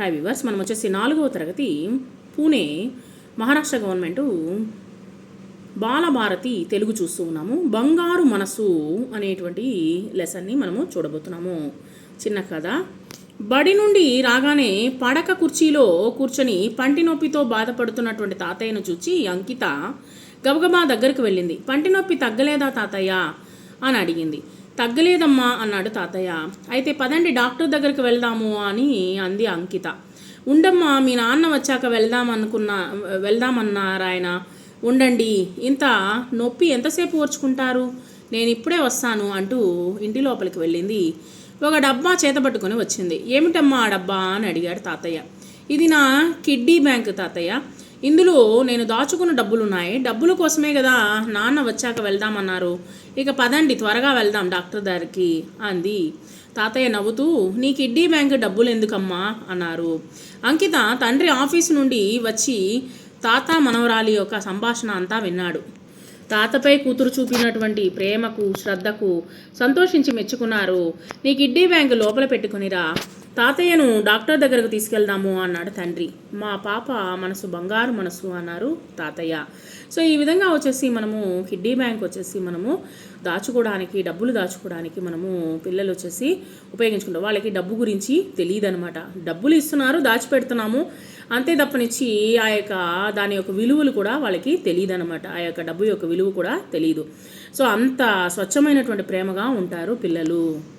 Hi viewers మనం వచ్చేసి నాలుగవ తరగతి పూణే మహారాష్ట్ర గవర్నమెంటు బాలభారతి తెలుగు చూస్తూ ఉన్నాము. బంగారు మనసు అనేటువంటి లెసన్ని మనము చూడబోతున్నాము. చిన్న కథ. బడి నుండి రాగానే పడక కుర్చీలో కూర్చొని పంటి నొప్పితో బాధపడుతున్నటువంటి తాతయ్యను చూచి అంకిత గబగబా దగ్గరికి వెళ్ళింది. పంటి నొప్పి తగ్గలేదా తాతయ్య? అని అడిగింది. తగ్గలేదమ్మా అన్నాడు తాతయ్య. అయితే పదండి డాక్టర్ దగ్గరికి వెళ్దాము అని అంది అంకిత. ఉండమ్మా మీ నాన్న వచ్చాక వెళ్దాం అనుకున్నా వెళ్దామన్నారాయన. ఉండండి ఇంత నొప్పి ఎంతసేపు ఓర్చుకుంటారు? నేను ఇప్పుడే వస్తాను అంటూ ఇంటి లోపలికి వెళ్ళింది. ఒక డబ్బా చేతపట్టుకొని వచ్చింది. ఏమిటమ్మా ఆ డబ్బా అని అడిగాడు తాతయ్య. ఇది నా కిడ్నీ బ్యాంక్ తాతయ్య. ఇందులో నేను దాచుకున్న డబ్బులున్నాయి. డబ్బుల కోసమే కదా నాన్న వచ్చాక వెళ్దామన్నారు. ఇక పదండి త్వరగా వెళ్దాం డాక్టర్ దగ్గరికి అంది. తాతయ్య నవ్వుతూ నీ కిడ్నీ బ్యాంక్ డబ్బులు ఎందుకమ్మా? అన్నారు. అంకిత తండ్రి ఆఫీసు నుండి వచ్చి తాత మనవరాలి యొక్క సంభాషణ అంతా విన్నాడు. తాతపై కూతురు చూపినటువంటి ప్రేమకు శ్రద్ధకు సంతోషించి మెచ్చుకున్నారు. నీ కిడ్నీ బ్యాంక్ లోపల పెట్టుకునిరా. తాతయ్యను డాక్టర్ దగ్గరకు తీసుకెళ్దాము అన్నాడు తండ్రి. మా పాప మనసు బంగారు మనసు అన్నారు తాతయ్య. సో ఈ విధంగా వచ్చేసి మనము కిడ్డీ బ్యాంక్ వచ్చేసి మనము దాచుకోవడానికి డబ్బులు దాచుకోవడానికి మనము పిల్లలు వచ్చేసి ఉపయోగించుకుంటాం. వాళ్ళకి డబ్బు గురించి తెలియదు అనమాట డబ్బులు ఇస్తున్నారు దాచిపెడుతున్నాము. అంతే తప్పనిచ్చి ఆ యొక్క దాని యొక్క విలువలు కూడా వాళ్ళకి తెలియదు అనమాట ఆ యొక్క డబ్బు యొక్క విలువ కూడా తెలియదు సో అంత స్వచ్ఛమైనటువంటి ప్రేమగా ఉంటారు పిల్లలు.